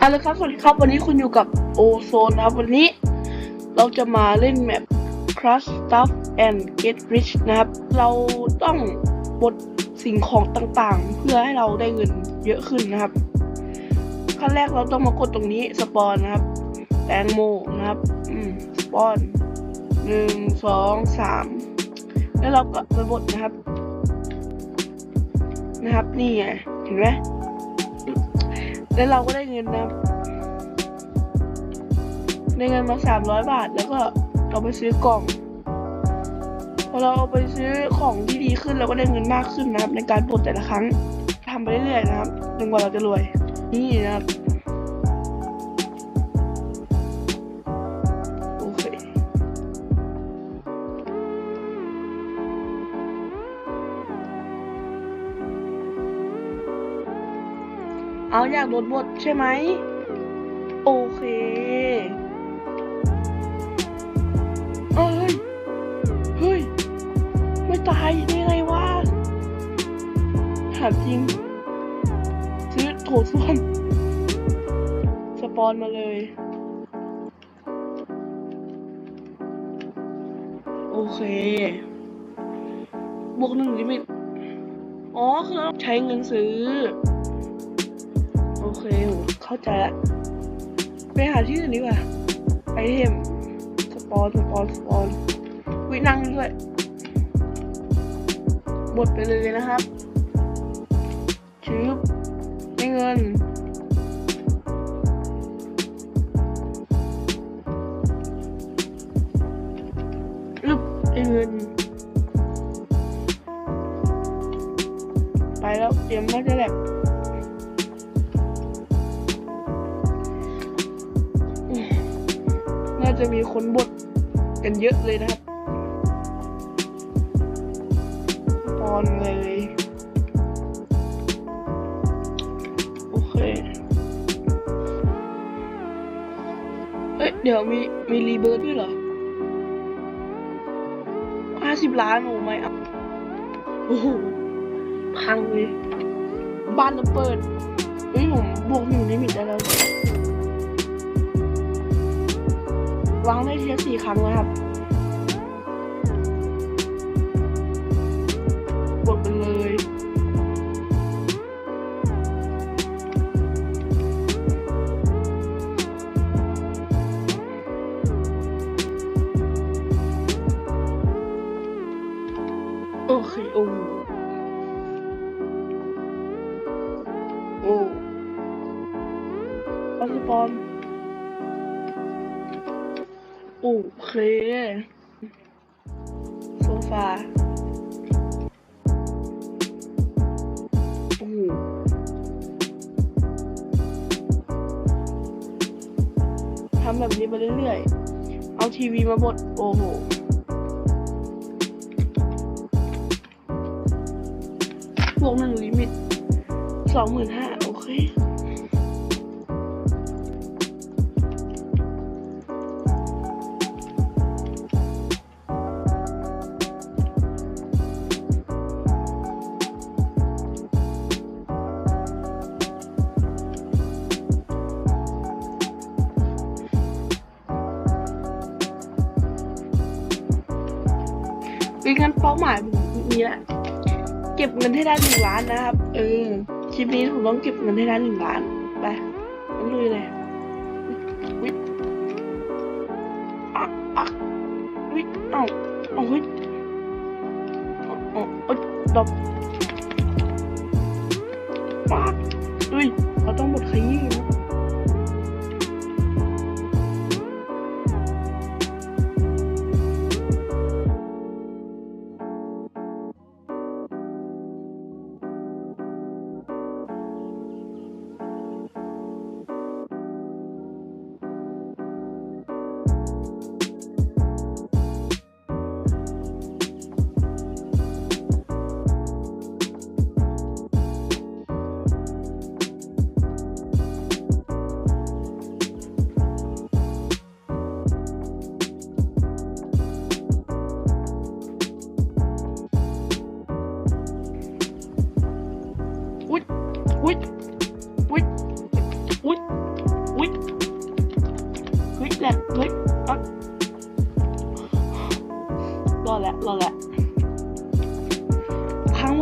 เอาละครับสวัสดีครับวันนี้คุณอยู่กับโอโซนนะครับ วันนี้เราจะมาเล่นแมป Crush Stuff and Get Rich นะครับ เราต้องบดสิ่งของต่างๆ เพื่อให้เราได้เงินเยอะขึ้นนะครับขั้นแรกเราต้องมากดตรงนี้สปอนนะครับแตงโมนะครับ อืมสปอนหนึ่งสองสามแล้วเราก็ไปบดนะครับ นะครับนี่ไงเห็นไหม แล้วเราก็ได้เงินนะได้เงินมาสามร้อยบาทแล้วก็เอาไปซื้อกล่องพอเราเอาไปซื้อของที่ดีขึ้นเราก็ได้เงินมากขึ้นนะครับ ในการปลดแต่ละครั้งทำไปเรื่อยๆนะครับจนกว่าเราจะรวยนี่นะครับ เอาอยากโดบทใช่ไหม โอเคเอ้ย เฮ้ย ไม่ตายได้ไงวะถามจริง ซื้อโถส้วมสปอนมาเลย โอเค บวกหนึ่งลิมิต อ๋อ คือเราใช้เงินซื้อ เคเข้าใจละไปหาที่อื่นดีกว่าไอเทมสปอนสปอนสปอนวินั่งด้วยบดไปเลยนะครับชืบได้เงินลึบได้เงิน ไปแล้วเตรียมน่าจะแหลก จะมีคนบดกันเยอะเลยนะครับ ตอนเลยโอเคเฮ้ยเดี๋ยวมีมีรีเบิร์ดด้วยเหรอห้าสิบล้านโอ้ไม่เอาโอ้โหพังเลย บ้านเราเปิดเฮ้ยผมบวกหนึ่งลิมิตได้แล้ว วางได้ทีละสี่ครั้งนะครับ กดไปเลย โอเค โอ้โอ้ปัสปอน เค โซฟา โอ้โหทำแบบนี้ไปเรื่อยๆ เอาทีวีมาบด โอ้โหบวกหนึ่งลิมิตสองหมื่นห้าโอเค เป็นงั้นเป้าหมายผมมีแหละ เก็บเงินให้ได้หนึ่งล้านนะครับ เออ คลิปนี้ผมต้องเก็บเงินให้ได้หนึ่งล้าน ไปงั้นลุยเลยวิอะอะวิเอ้าเอ้าเฮ้ยเอาเออาดอ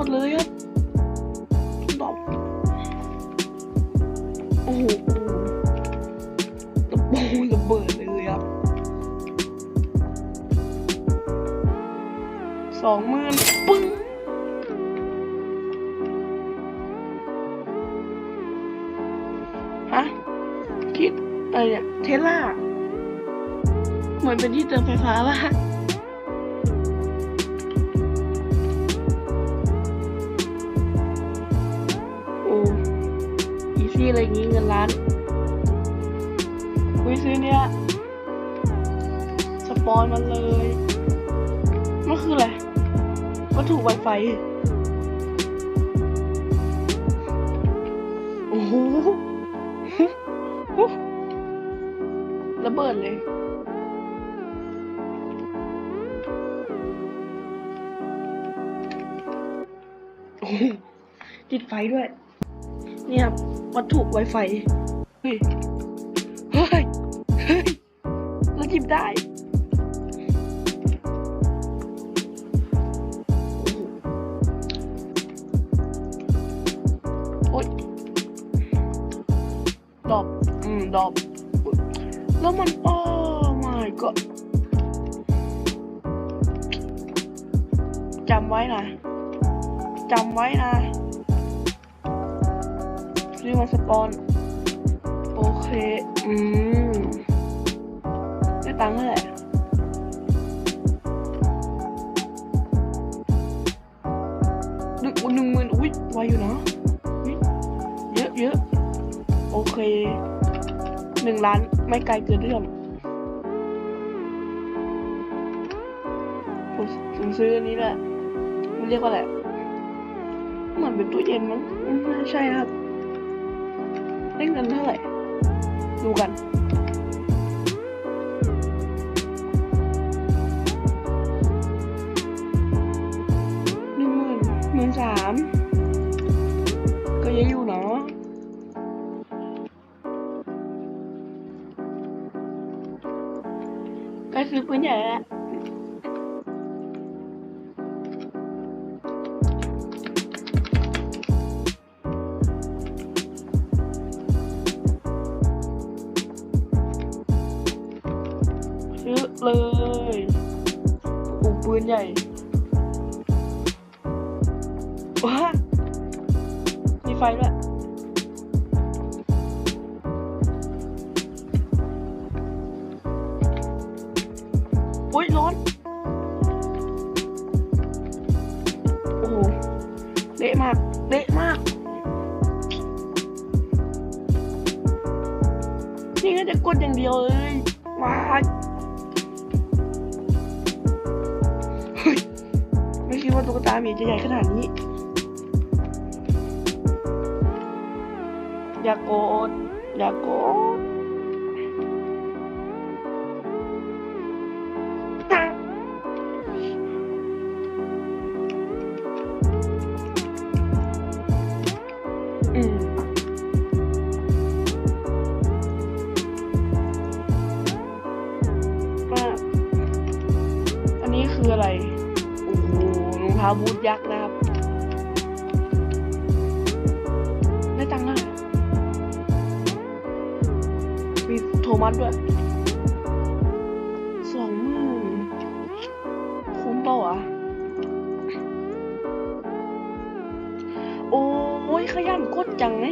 หมดเลยครับดอกโอ้โหระเบิดระเบิดเลยครับสองหมื่นปึ้งฮะคิดอะไรเนี่ยเทสลาเหมือนเป็นที่เติมไฟฟ้าป่ะ อะไรอย่างงี้เงินล้านคุยซื้อเนี่ยสปอนมันเลยมันคืออะไรวัตถุไวไฟโอ้โหระเบิดเลยโอ้โหติดไฟด้วย เนี่ยครับวัตถุไวไฟเฮ้ยเฮ้ยเฮ้ยเราจิบได้โอ้ยดอบอืมดอบแล้วมันโอ้ my god จำไว้นะจำไว้นะ ซื้อมาสปอน โอเค อืมได้ตังค์เท่าไหร่หนึ่งหนึ่งหมื่นอุ้ยไวอยู่นะอุ๊ยเยอะเยอะโอเคหนึ่งล้านไม่ไกลเกินเรื่องผมซื้ออันนี้แหละ มันเรียกว่าอะไร เหมือนเป็นตู้เย็นมั้งไม่ใช่ครับ ได้เงินเท่าไหร่ ดูกันหนึ่งหมื่นหมื่นสามก็เยอะอยู่เนาะกล้ซื้อปืนใหญ่แล้ว เลยอูปืนใหญ่ว้ามีไฟด้วยโอ้ยร้อน โอ้โห เละมาก เละมาก นี่ก็จะกดอย่างเดียวเลย ว่าตุ๊กตาหมีจะใหญ่ขนาดนี้ อย่ากดอย่ากดอ่าบูทยักษ์นะครับได้ตังค์แล้วมีโทมัสด้วยสองหมื่นคุ้มเปล่าวะโอ้ยขยันกดจังไง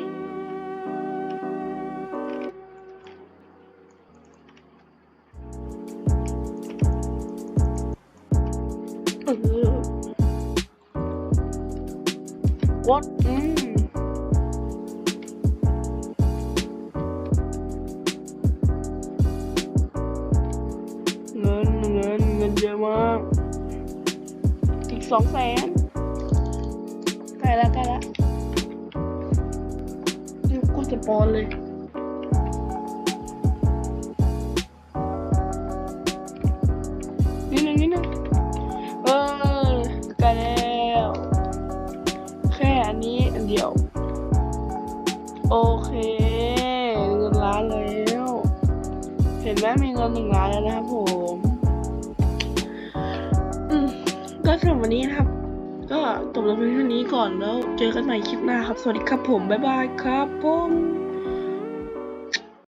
เออ กดอืมเงินเงินเงินเยอะมากอีกสองแสนใกล้แล้วใกล้แล้วเรียกกดสปอนเลย โอเคเงินล้านแล้ว เห็นไหมมีเงินหนึ่งล้านแล้วนะครับผมอืมก็สำหรับวันนี้นะครับ ก็จบลงเพียงเท่านี้ก่อนแล้ว เจอกันใหม่คลิปหน้าครับ สวัสดีครับผม บ๊ายบายครับผม